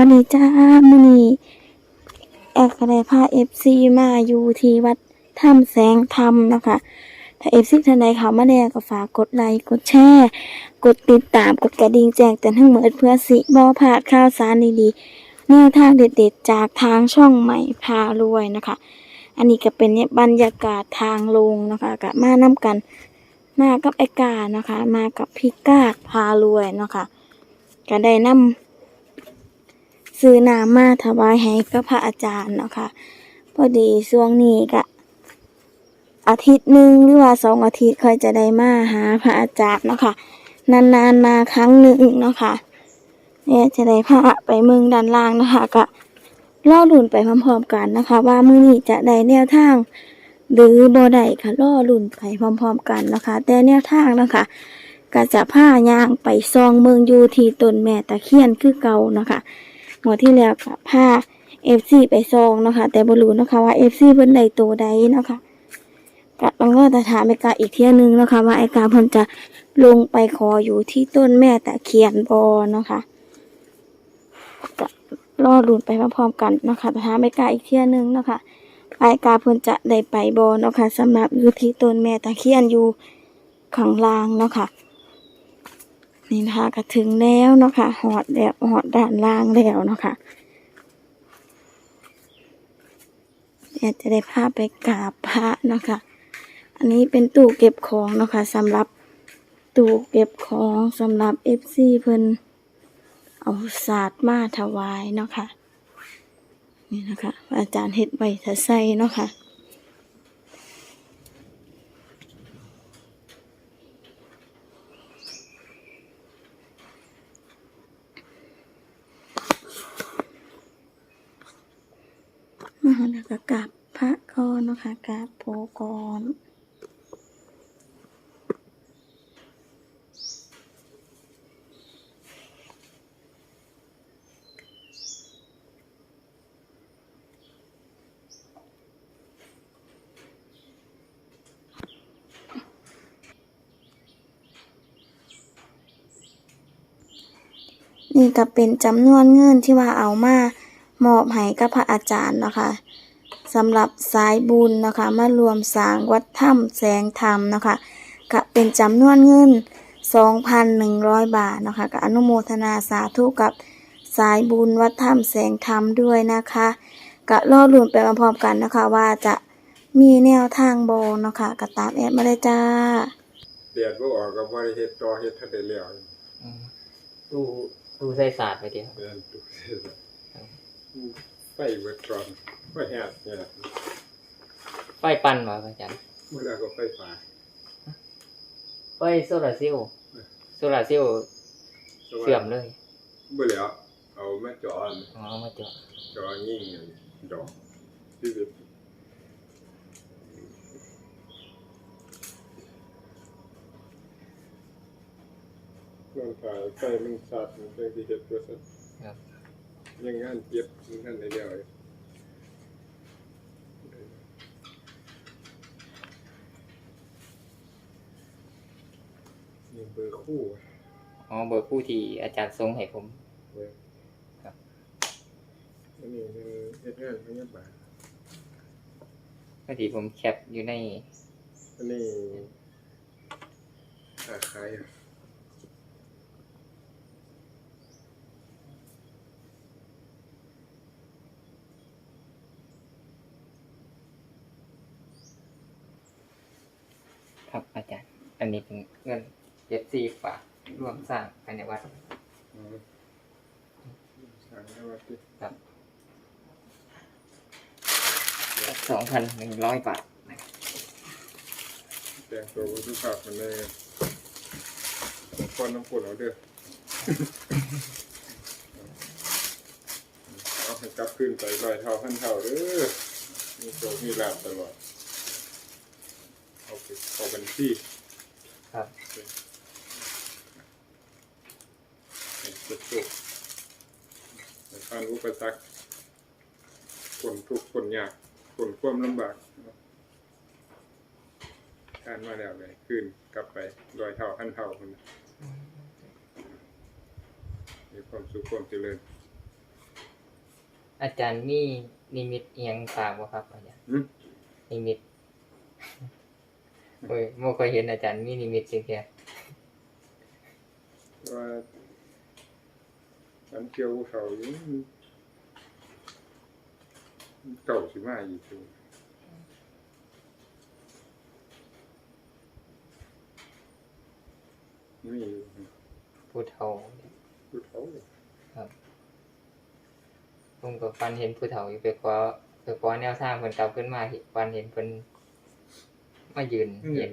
วัสดีจ้ามือนีแอกไดพา FC มาอยู่ที่วัดถ้ำแสงธรรมนะคะ ถ้า FC ท่านใดเขามาแล้วก็ฝากกดไลค์กดแชร์กดติดตามกดกระดิ่งแจ้งเตือนทั้งเหมดเพื่อสิบ่พลาดข่าวสารดีๆแนวทางเด็ดๆ จากทางช่องใหม่พารวยนะคะ อันนี้ก็เป็นบรรยากาศทางลงนะคะกับมานํกันมากับไอกานะคะ มากับพี่กาดพารวยนะคะก็ได้นำ ซื้อน้ำมาถวายให้กับพระอาจารย์เนาะค่ะพอดีช่วงนี้ก็อาทิตย์หนึ่งหรือว่าสองอาทิตย์ค่อยจะได้มาหาพระอาจารย์เนาะค่ะนานๆมาครั้งหนึ่งเนาะค่ะเนี่ยจะได้พาไปเมืองด้านล่างเนาะคะก็ล่อลุ่นไปพร้อมๆกันนะคะ ว่ามือนี้จะได้แนวทาง หรือบ่ได้ค่ะล่อลุ่นไปพร้อมๆกันนะคะ แต่แนวทางเนาะคะก็จะพายางไปซองเมืองอยู่ที่ต้นแม่ตะเคียนคือเก่าเนาะคะ หัวดที่แล้วก็พาเอฟซีไปซองเนาะคะแต่บรูเนาะคะว่าเอฟซีเพิ่นใดตัวใดเนาะคะก็ต้องรอแต่ถามไอกาอีกเที่ยหนึงเนาะคะว่าไอกาเพิ่นจะลงไปขออยู่ที่ต้นแม่ตะเคียนบอเนาะคะก็รอลุ้นไปพร้อมๆกันเนาะคะแต่ถามไอกาอีกเที่ยหนึงเนาะคะไอกาเพิ่นจะได้ไปบอเนาะคะสำหรับอยู่ที่ต้นแม่ตะเคียนอยู่ข้างล่างเนาะค่ะ นี่นะคะก็ถึงแล้วเนาะค่ะหอดแล้วหอดด้านล่างแล้วเนาะค่ะเดี๋ยวจะได้พาไปกราบพระเนาะค่ะ อันนี้เป็นตู้เก็บของเนาะค่ะสำหรับตู้เก็บของสำหรับเอฟซีเพิ่นเอาศาสตร์มาถวายเนาะค่ะนี่นะคะ อาจารย์เฮ็ดใบทะไซเนาะค่ะ มาแล้วก็กราบพระก่อนนะคะกราบโพก่อนนี่ก็เป็นจำนวนเงินที่ว่าเอามา มอบให้กับพระอาจารย์เนาะคะสำหรับสายบุญนะคะมารวมสร้างวัดถ้ำแสงธรรมนะคะก็เป็นจำนวนเงิน 2,100 บาทนะคะก็อนุโมทนาสาธุกับสายบุญวัดถ้ำแสงธรรมด้วยนะคะก็รอลุ้นไปพร้อมๆกันนะคะ ว่าจะมีแนวทางบอนะคะก็ตามแอดมาเลยจ้าเดียดบ่ออกก็บ่ได้เฮ็ดต่อเฮ็ดทันได้แล้วอืมตู้ตู้ใส่ศาสตร์ไปดีครับ เรียนตุกเสียแล้ว ไฟเบิดตรอนไฟแฮดเนี่ยไฟปั่นมาอาจารย์ เมื่อแล้วก็ไฟฟ้าไฟโซลาร์เซลล์โซลาร์เซลล์เสื่อมเลยบ่แล้วเอามาจออันอ๋อเอามาเจาะจอยิงดอกที่สิบร่างกายไฟมันสาดมันเป็นที่เฮ็ดตัวซะครับ ยังงานเก็บยังงานได้แล้วอยู่นี่เบอร์คู่อ๋อเบอร์ผู้ที่อาจารย์ทรงให้ผมเว้ยครับอันนี้เป็นเฮ็ดงานพยาบาลพอดีผมแคปอยู่ในอันนี้ขาขายอะ ครับ อาจารย์ อันนี้เป็นเงินเจ็ดสี่ฝากร่วมสร้างภายในวัดอ๋อสั่งได้ว่าที่ครับสองพันหนึ่งร้อยบาทนะครับแต่งตัววัตถุภาพมันเลยคนน้ำฝนเอาเด้อ เอาให้กลับขึ้นไปลอยเท่าพันเท่าเด้อมีโชคมีลาบตลอด เอาไปเอาบัญชีครับให้สุดสุดในผ่านอุปสรรคคนทุกข์คนยากคนความลำบากการมาแล้วเลยขึ้นกลับไปลอยเท่าพันเท่าคนน่ะมีความสุขความเจริญอาจารย์มีนิมิตเอียงฝากบ่ครับอาจารย์อืมนิมิต โอ้ยบ่เคยเห็นอาจารย์มีนิมิตจริงแค่ว่าอันเกี่ยวเขาอยู่มันเก่าสิมาอีกอยู่มีอยู่ผู้เฒ่าผู้เฒ่าผมก็ฟันเห็นผู้เฒ่าอยู่ไปขอไปขอแนวทางเพิ่นกลับขึ้นมาเห็นฟันเห็นเพิ่น มายืนเห็เห็นน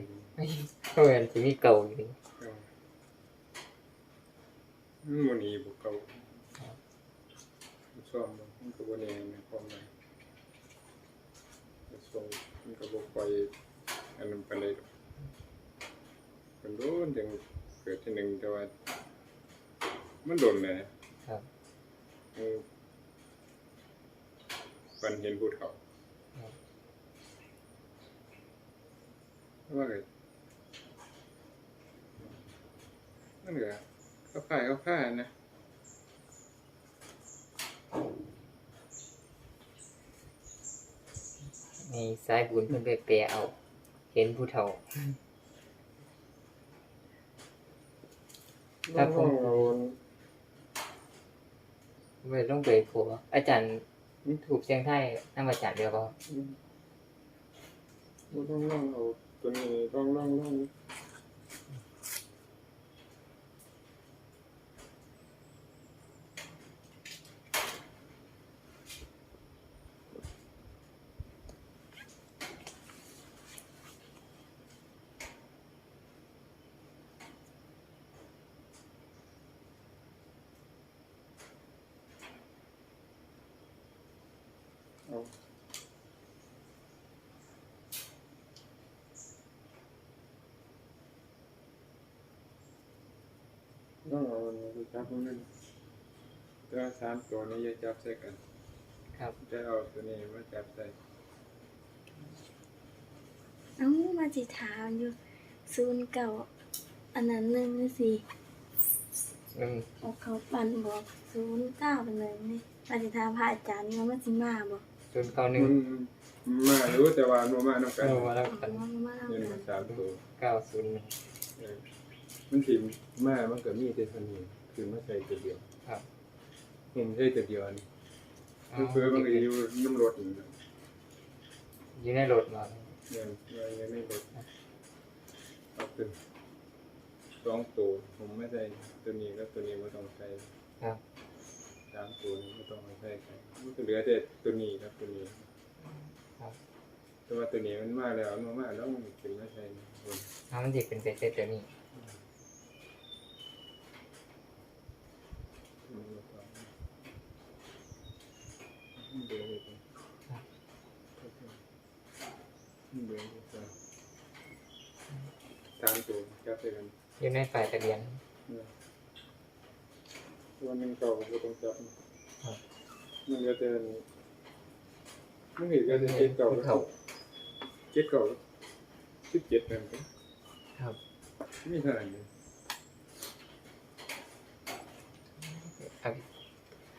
เพิ่นสิมีเก่าอยู่นี่มันบ่หนีบ่เก่าซ่อมมันก็บ่แน่ในความหมายซ่อมมันก็บ่ค่อยอันนั้นปานใดดอกมันโดนจังเกิดที่หนึ่งแต่ว่ามันโดนแหละครับเออปันเห็นผู้เฒ่า ครับ ว่าไงนั่นเหรอเขาขายเขาขายนะในสายบุญเพิ่นไปแปลเอา เห็นผู้เฒ่าครับผมเอาเว้ยต้องไปผัวอาจารย์ถูกเสียงไทยนำอาจารย์เดียวบ่อืมบ่ต้องลองเอา ตัวนี้ลองลองลองเอา ต้องเอาอันนี้ไปจับมันนั่นแต่ว่าสามตัวนี้อย่าจับใส่กัน ครับจะเอาตัวนี้มาจับใส่เอ้ามาจิถามอยู่ศูนย์เก่าอันนั้นหนึ่งนี่สิอืมออกเขาปันบอกศูนย์เก้าเป็นเลยนี่มาจิถามพระอาจารย์ว่ามันสิมาบอกศูนย์เก้าหมันึ่งนมารู้แต่ว่ามันมาน้ำกันเออมาแล้วเอากันว่ามาเอาเงินกัมานสามตัวเก้าศูนย์หนึ่งเออ มันถิ่มมามันก็มีแต่เท่านี้คือมาใส่ตัวเดียวครับ เห็นใช่ตัวเดียวอันนี้คือเพื่อมันก็อยู่น้ำรถอยู่นะอยู่ในรถมาเนี่ยยังไม่รถเอาเป็นสองตัวผมไม่ใส่ตัวนี้แล้วตัวนี้ไม่ต้องใส่ครับสามตัวนี้ไม่ต้องใส่กันมันก็เหลือแต่ตัวนี้ครับตัวนี้ครับแต่ว่าตัวนี้มันมาแล้วมันมาแล้วมันเป็นไม่ใช่คนถ้ามันสิเป็นไปเสร็จตัวนี้มันมาก่อนมันเดือดเลยมันเดือดเลยสามตัวจับใส่ กันอยู่ในฝ่ายทะเบียนเนี่ยตัวหนึ่งเก่าก็ต้องจับนะครับมันก็จะมันเห็นก็จะเจ็ดเก่าผู้เฒ่าเจ็ดเก่าสิบเจ็ดนั่นก็ครับไม่เท่าไหร่เลยเอา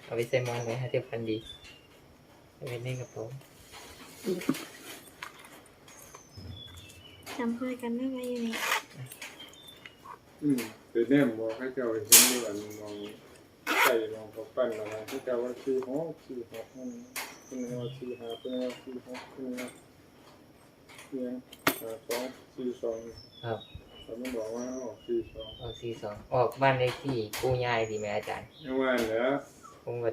เอาไปใส่หมอนไว้ให้เทียบกันดีเอาไปในกระเป๋าจำเพื่อกันได้ไหมอยู่นี่ อืมแต่แน่มบอกให้เจ้าเห็นอยู่อันมองใส่มองเขาปั้นมาให้เจ้าว่าสี่หกสี่หกนั่นเป็นว่าสี่ห้าเป็นว่าสี่หกเป็นว่าเนี่ยห้าสองสี่สองครับแต่มันบอกว่าออกสี่สองเอาสี่สองออกบ้านเลขที่กู้ยายดีไหมอาจารย์ยังว่าเหรอผมก็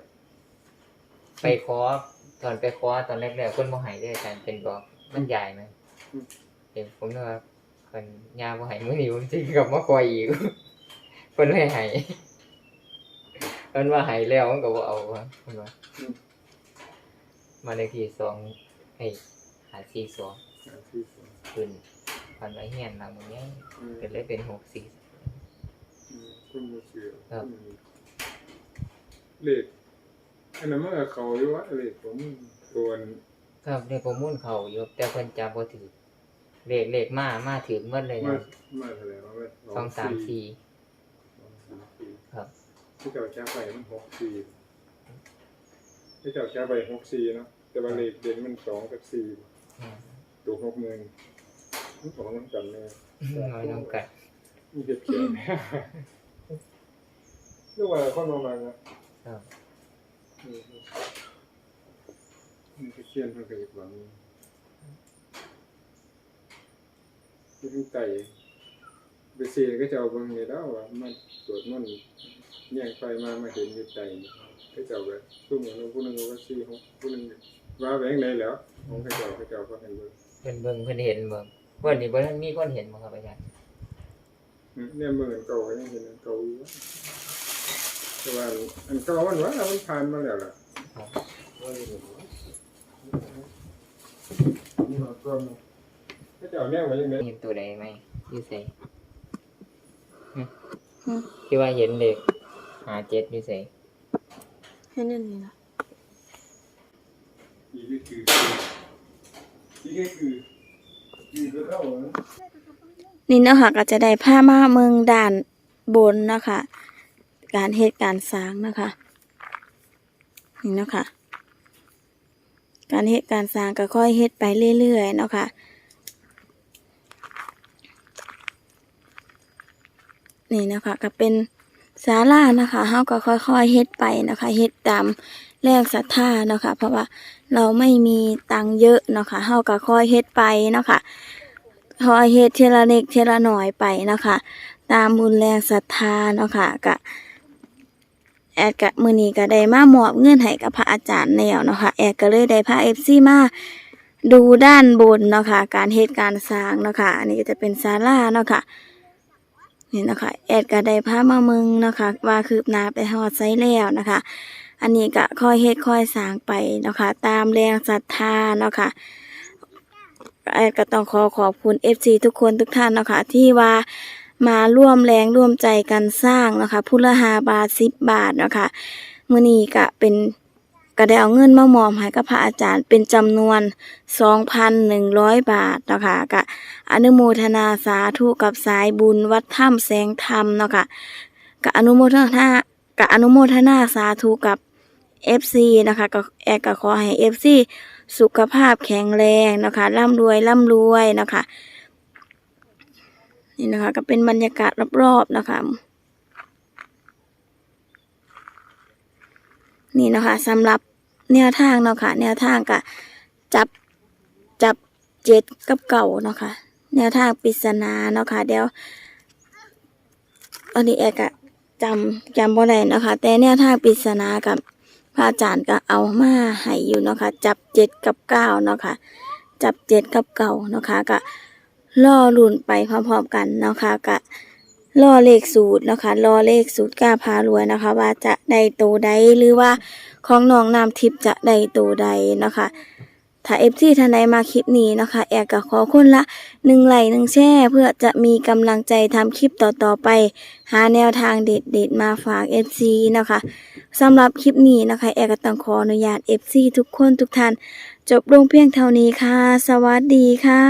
ไปขอตอนไปขอตอนแรกๆคนบ่ใหายได้อาจารย์เป็นบอกมันใหญ่ไหมเดี๋ยวผมนึกว่า คนยาบ่ใหายมื้อนี้ผมสิกลับมาคอยอีกเพิ่นเลยใหายเพิ่นว่าใหายแล้วมันก็บ่เอาว่าเพิ่นว่ามาเลขที่สองไอ้หาสี่สองห้าสี่สองขึ้นพันไว้เฮียนหลังตรงนี้อืมก็เลยเป็นหกสี่อืมคุณมือเสือครับอืมเลขอันนั้นมันก็เขาอยู่ว่าเลขผมตัวอันครับเลขประมุ่นเขาอยู่แต่เพิ่นจับบ่ถือ เลขเลขมามาถือหมดเลยมานะมาเท่าไหร่ว่าสองสามสี่สองสามสี่ครับ ที่เจ้าจ้าไปมันหกสี่ให้เจ้าแค่ไปหกสี่เนาะแต่ว่าเลขเด่นมันสองกับสี่อืมตัวหกหมื่นมันสองน้ำกันเลยน้อยน้องกันมีเห็ดเขียวเรื่องว่าข้อนประมาณนะครับ อืมมีเขียนเพื่อกับอีกหลัง ที่ทั้งไก่ไปเสียก็จะเอาเบิ่งนี่แล้วว่ามันตรวจมันแย่งไฟมามาเห็นอยู่ไก่นี่ก็จะเอาแบบตุ้มเหมือนผู้หนึงว่าสี่หกผู้หนึงว่าแบงค์ไหนแล้วของเขาเจ้าเขาเจ้าก็เห็นเบิ่งเพิ่นเบิ่งเพิ่นเห็นบ่เพิ่นนี่บ่ทันมีคนเห็นบ่ครับอาจารย์อืมเนี่ยเบิ่งอันเก่าก็ยังเห็นอันเก่าอยู่วะแต่ว่าอันเก่ามันว่ามันผ่านมาแล้วล่ะครับว่าอยู่นี่มาก็มี เขาเจ้าแนวไว้ยังไงเห็นตัวใดไหมอยู่ไสหึอืมที่ว่าเห็นเลขหาเจ็ดอยู่ไสให้นั่นนี่นะอีกก็คืออีกก็คือคือก็เท่านั้นนี่เนาะค่ะก็จะได้ผ้ามาเมืองด่านบนเนาะคะ การเฮ็ดการสร้างนะคะนี่เนาะค่ะการเฮ็ดการสร้างก็ค่อยเฮ็ดไปเรื่อยๆเนาะค่ะ นี่นะคะก็เป็นศาลานะคะเฮาก็ค่อยๆเฮ็ดไปนะคะเฮ็ดตามแรงศรัทธาเนาะค่ะเพราะว่าเราไม่มีตังเยอะเนาะค่ะเฮาก็ค่อยเฮ็ดไปเนาะค่ะค่อยเฮ็ดเทละเล็กทีละน้อยไปเนาะค่ะตามบุญแรงศรัทธาเนาะค่ะก็แอดก็มื้อนี้ก็ได้มาหมอบเงินให้กับพระอาจารย์แล้วเนาะค่ะแอดก็เลยได้พา FC มาดูด้านบนเนาะค่ะการเฮ็ดการสร้างเนาะค่ะอันนี้ก็จะเป็นศาลาเนาะค่ะ นี่นะคะ แอดก็ได้พามามืองนะคะ ว่าคืบหน้าไปฮอดไซแล้วนะคะ อันนี้ก็ค่อยเฮ็ดค่อยสร้างไปนะคะ ตามแรงศรัทธาเนาะค่ะแอดก็ต้องขอขอบคุณ FC ทุกคนทุกท่านนะคะที่ว่ามาร่วมแรงร่วมใจกันสร้างนะคะผู้ละหาบาทสิบบาทเนาะคะมื้อนี้ก็เป็น ก็ได้เอาเงินมามอบให้กับพระอาจารย์เป็นจำนวน 2,100 บาทเนาะค่ะก็อนุโมทนาสาธุกับสายบุญวัดถ้ำแสงธรรมเนาะค่ะกับอนุโมทนากับอนุโมทนาสาธุกับ FC นะคะก็แอร์ก็ขอให้ FC สุขภาพแข็งแรงนะคะร่ำรวยร่ำรวยนะคะนี่นะคะก็เป็นบรรยากาศรอบๆนะคะ นี่เนาะคะสำหรับแนวทางเนาะค่ะแนวทางก็จับจับเจ็ดกับเก่าเนาะค่ะแนวทางปริศนาเนาะค่ะเดี๋ยวอันนี้แอกะจำจำบ่ได้เนาะค่ะแต่แนวทางปริศนากับพระอาจารย์ก็เอามาให้อยู่เนาะค่ะจับเจ็ดกับเก้าเนาะค่ะจับเจ็ดกับเก่าเนาะค่ะก็ล่อลุ่นไปพร้อมๆกันเนาะค่ะก็ ล่อเลขสูตรนะคะล่อเลขสูตรกล้าพารวยนะคะ ว่าจะได้โตใดหรือว่าของน้องน้ำทิพย์จะได้โตใดนะคะ ถ้าเอฟซีท่านใดมาคลิปนี้นะคะ แอร์ก็ขอคนละหนึ่งไหลหนึ่งแชร์เพื่อจะมีกำลังใจทำคลิปต่อๆไป หาแนวทางเด็ดๆมาฝาก FC นะคะสำหรับคลิปนี้นะคะ แอร์ก็ต้องขออนุญาต FC ทุกคนทุกท่าน จบลงเพียงเท่านี้ค่ะ สวัสดีค่ะ